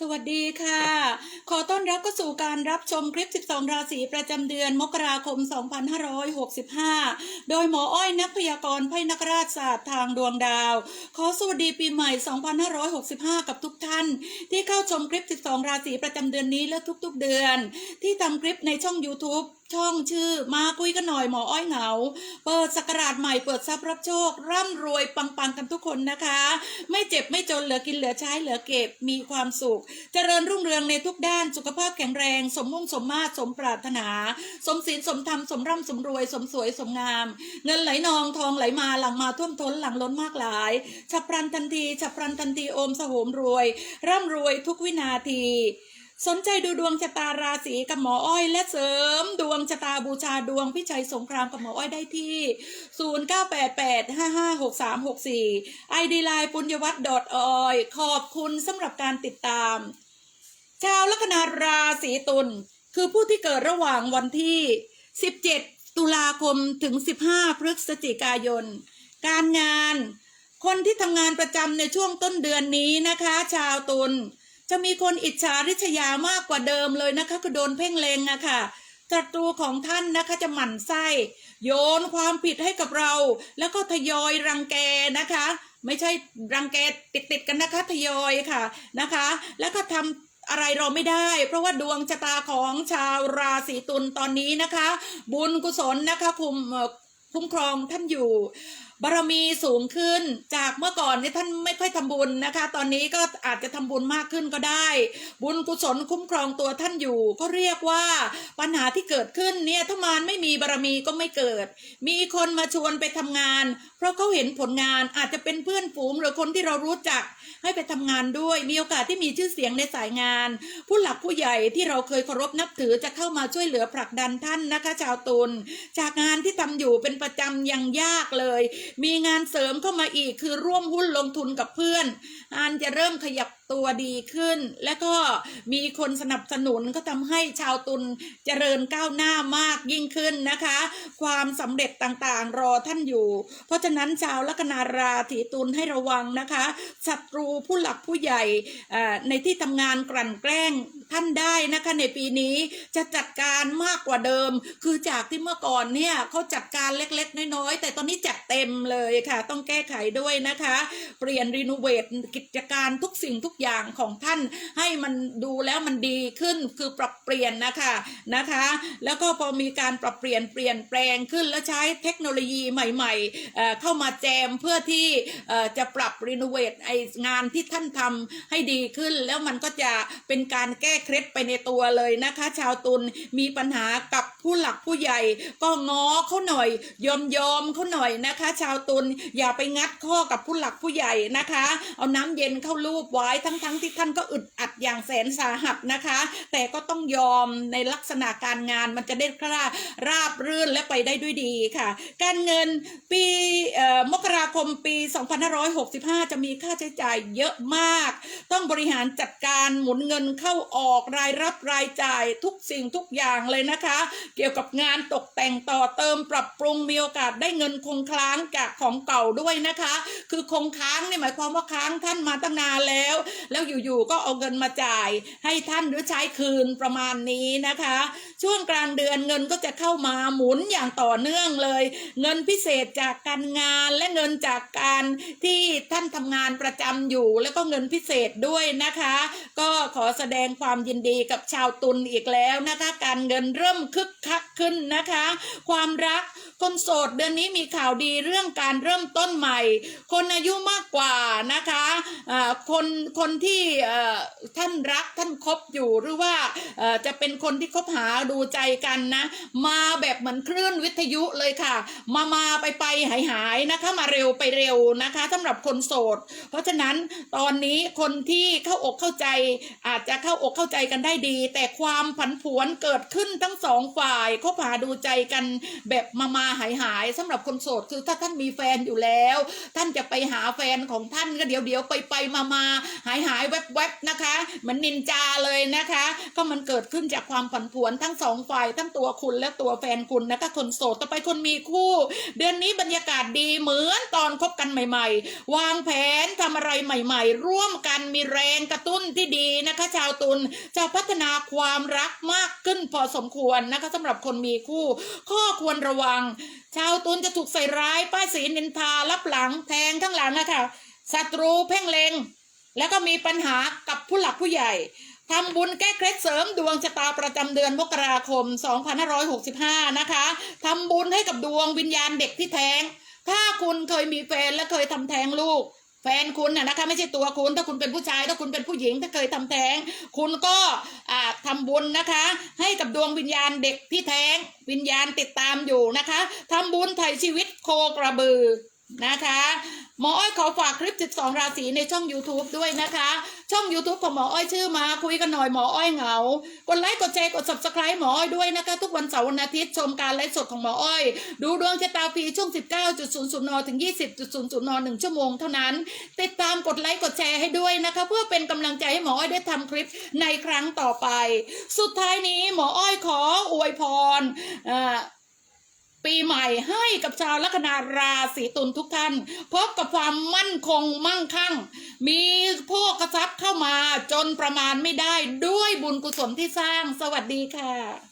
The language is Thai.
สวัสดีค่ะ ขอต้อนรับเข้าสู่การรับชมคลิป 12 ราศีประจำเดือนมกราคม 2565 โดยหมออ้อยนักพยากรณ์ไพ่นักราชศาสตร์ทางดวงดาว ขอสวัสดีปีใหม่ 2565 กับทุกท่าน ที่เข้าชมคลิป 12 ราศีประจำเดือนนี้และทุกๆเดือน ที่ทำคลิปในช่อง YouTube ช่องชื่อมาคุยกันหน่อยหมออ้อยเหงา เปิดสกราชใหม่เปิดทรัพย์รับโชค ร่ำรวยปังๆกันทุกคนนะคะ ไม่เจ็บไม่จนเหลือกินเหลือใช้เหลือเก็บมีความสุข เจริญรุ่งเรืองในทุกด้านสุขภาพแข็งแรง สมมุ่งสมมาตรสมปรารถนา สมศีลสมธรรมสมร่ำสมรวย สมสวยสมงาม เงินไหลนองทองไหลมาหลังมาท่วมท้นหลังล้นมากหลายฉับพลันทันทีฉับพลันทันทีโอมสโหมรวย ร่ำรวยทุกวินาที สนใจดูดวงชะตาราศีกับหมออ้อย และเสริมดวงชะตาบูชาดวงพิชัยสงครามกับหมออ้อยได้ที่ 0988556364 ID Line ปุญญวัฒน์ .oi ขอบคุณสำหรับการติดตาม ชาวลัคนาราศีตุลคือผู้ที่เกิดระหว่างวันที่ 17 ตุลาคมถึง 15 พฤศจิกายน การงาน คนที่ทำงานประจำในช่วงต้นเดือนนี้นะคะ ชาวตุล จะมีคนอิจฉาริษยามากกว่าเดิมเลยนะคะคือโดนเพ่งเลงอะค่ะศัตรูของท่านนะคะจะหมั่นไส้ โยนความผิดให้กับเรา แล้วก็ทยอยรังแกนะคะ ไม่ใช่รังแกติดติดกันนะคะทยอยค่ะนะคะ แล้วก็ทำอะไรเราไม่ได้ เพราะว่าดวงชะตาของชาวราศีตุลตอนนี้นะคะ บุญกุศลนะคะคุมคุ้มครองท่านอยู่ บารมีสูงขึ้นจากเมื่อก่อนเนี่ยท่านไม่ค่อยทำบุญนะคะ ตอนนี้ก็อาจจะทำบุญมากขึ้นก็ได้ บุญกุศลคุ้มครองตัวท่านอยู่ก็เรียกว่าปัญหาที่เกิดขึ้นเนี่ยถ้ามารไม่มีบารมีก็ไม่เกิด มีคนมาชวนไปทำงาน เพราะเขาเห็นผลงานอาจจะเป็นเพื่อนฝูงหรือคนที่เรารู้จักให้ไปทำงานด้วย มีโอกาสที่มีชื่อเสียงในสายงาน ผู้หลักผู้ใหญ่ที่เราเคยเคารพนับถือจะเข้ามาช่วยเหลือผลักดันท่านนะคะ ชาวตุลจากงานที่ทำอยู่เป็นประจำยังยากเลยมีงานเสริมเข้ามาอีกคือร่วมหุ้นลงทุนกับเพื่อนงานจะเริ่มขยับตัวดีขึ้น และก็มีคนสนับสนุนก็ทำให้ชาวตุลเจริญก้าวหน้ามากยิ่งขึ้นนะคะ ความสำเร็จต่างๆ รอท่านอยู่ เพราะฉะนั้นชาวลัคนาราศีตุลให้ระวังนะคะศัตรูผู้หลักผู้ใหญ่ในที่ทำงานกลั่นแกล้งท่านได้นะคะในปีนี้จะจัดการมากกว่าเดิม คือจากที่เมื่อก่อนเนี่ยเขาจัดการเล็กๆ น้อยๆ แต่ตอนนี้จัดเต็มเลยค่ะ ต้องแก้ไขด้วยนะคะ เปลี่ยนรีโนเวทกิจการทุกสิ่งทุกอย่างของท่านให้มันดูแล้วมันดีขึ้นคือปรับเปลี่ยนนะคะนะคะ แล้วก็พอมีการปรับเปลี่ยนเปลี่ยนแปลงขึ้นแล้วใช้เทคโนโลยีใหม่ๆเอ่เข้ามาแจมเพื่อที่จะปรับรีโนเวทไองานที่ท่านทำให้ดีขึ้น แล้วมันก็จะเป็นการแก้เคล็ดไปในตัวเลยนะคะ ชาวตุลมีปัญหากับผู้หลักผู้ใหญ่ ก็ง้อเขาหน่อยยอมยอมเขาหน่อยนะคะชาวตุลอย่าไปงัดข้อกับผู้หลักผู้ใหญ่นะคะ เอาน้ำเย็นเข้าลูบไว้ทั้งๆที่ท่านก็อึดอัดอย่างแสนสาหัสนะคะ แต่ก็ต้องยอมในลักษณะการงานมันจะได้คราราบรื่นและไปได้ด้วยดีค่ะ การเงินปีมกราคมปี 2565 จะมีค่าใช้จ่ายเยอะมาก ต้องบริหารจัดการหมุนเงินเข้าออกรายรับรายจ่ายทุกสิ่งทุกอย่างเลยนะคะ เกี่ยวกับงานตกแต่งต่อเติมปรับปรุงมีโอกาสได้เงินคงค้างจากของเก่าด้วยนะคะ คือคงค้างนี่หมายความว่าค้างท่านมาตั้งนานแล้ว แล้วอยู่ๆก็เอาเงินมาจ่าย ให้ท่านหรือใช้คืนประมาณนี้นะคะ ช่วงกลางเดือนเงินก็จะเข้ามาหมุนอย่างต่อเนื่องเลย เงินพิเศษจากการงานและเงินจากการที่ท่านทำงานประจำอยู่แล้วก็เงินพิเศษด้วยนะคะ ก็ขอแสดงความยินดีกับชาวตุลอีกแล้วนะคะ การเงินเริ่มคึกคักขึ้นนะคะ ความรักคนโสดเดือนนี้มีข่าวดีเรื่องการเริ่มต้นใหม่ คนอายุมากกว่านะคะคนคนที่ท่านรักท่านคบอยู่หรือว่าจะเป็นคนที่คบหาดูใจกันนะ มาแบบเหมือนคลื่นวิทยุเลยค่ะ มามาไปไปหายหายนะคะมาเร็วไปเร็วนะคะสำหรับคนโสด เพราะฉะนั้นตอนนี้คนที่เข้าอกเข้าใจอาจจะเข้าอกเข้าใจกันได้ดี แต่ความผันผวนเกิดขึ้นทั้งสองฝ่ายเขาพาดูใจกันแบบมามาหายหายสำหรับคนโสดคือถ้าท่านมีแฟนอยู่แล้ว ท่านจะไปหาแฟนของท่านก็เดี๋ยวเดี๋ยวไปไปมามาหายหายแวบแวบนะคะเหมือนนินจาเลยนะคะ ก็มันเกิดขึ้นจากความผันผวนทั้งสองฝ่ายทั้งตัวคุณและตัวแฟนคุณนะคะคนโสดต่อไปคนมีคู่ เดือนนี้บรรยากาศดีเหมือนตอนคบกันใหม่ ๆ วางแผนทำอะไรใหม่ ๆ ร่วมกันมีแรงกระตุ้นที่ดีนะคะ ชาวตุลจะพัฒนาความรักมากขึ้นพอสมควรนะคะสำหรับคนมีคู่ ข้อควรระวัง ชาวตุนจะถูกใส่ร้ายป้ายสีนินทารับหลังแทงข้างหลังนะคะศัตรูเพ่งเลงแล้วก็มีปัญหากับผู้หลักผู้ใหญ่ทำบุญแก้เคล็ดเสริมดวงชะตาประจำเดือนมกราคม 2565 นะคะทำบุญให้กับดวงวิญญาณเด็กที่แท้ง ถ้าคุณเคยมีแฟนและเคยทำแท้งลูก แฟนคุณน่ะนะคะไม่ใช่ตัวคุณถ้าคุณเป็นผู้ชายถ้าคุณเป็นผู้หญิงถ้าเคยทำแท้ง คุณก็ทำทำบุญนะคะ ให้กับดวงวิญญาณเด็กที่แท้งวิญญาณติดตามอยู่นะคะทำบุญไถ่ชีวิตโคกระบือ นะคะหมออ้อยขอฝากคลิป 12 ราศีในช่อง YouTube ด้วยนะคะ ช่อง YouTube ของหมออ้อยชื่อมาคุยกันหน่อยหมออ้อยเหงากดไลค์กดแชร์กด subscribe หมออ้อยด้วยนะคะ ทุกวันเสาร์วันอาทิตย์ชมการไลฟ์สดของหมออ้อย ดูดวงชะตาฟรีช่วง 19.00นถึง 20.00น1ชั่วโมงเท่านั้น ติดตามกดไลค์กดแชร์ให้ด้วยนะคะ เพื่อเป็นกำลังใจให้หมออ้อยได้ทำคลิปในครั้งต่อไป สุดท้ายนี้หมออ้อยขออวยพรอ่า ปีใหม่ให้กับชาวลัคนาราศีตุลทุกท่านพบกับความมั่นคงมั่งคั่ง มีพวกกระซับเข้ามาจนประมาณไม่ได้ด้วยบุญกุศลที่สร้างสวัสดีค่ะ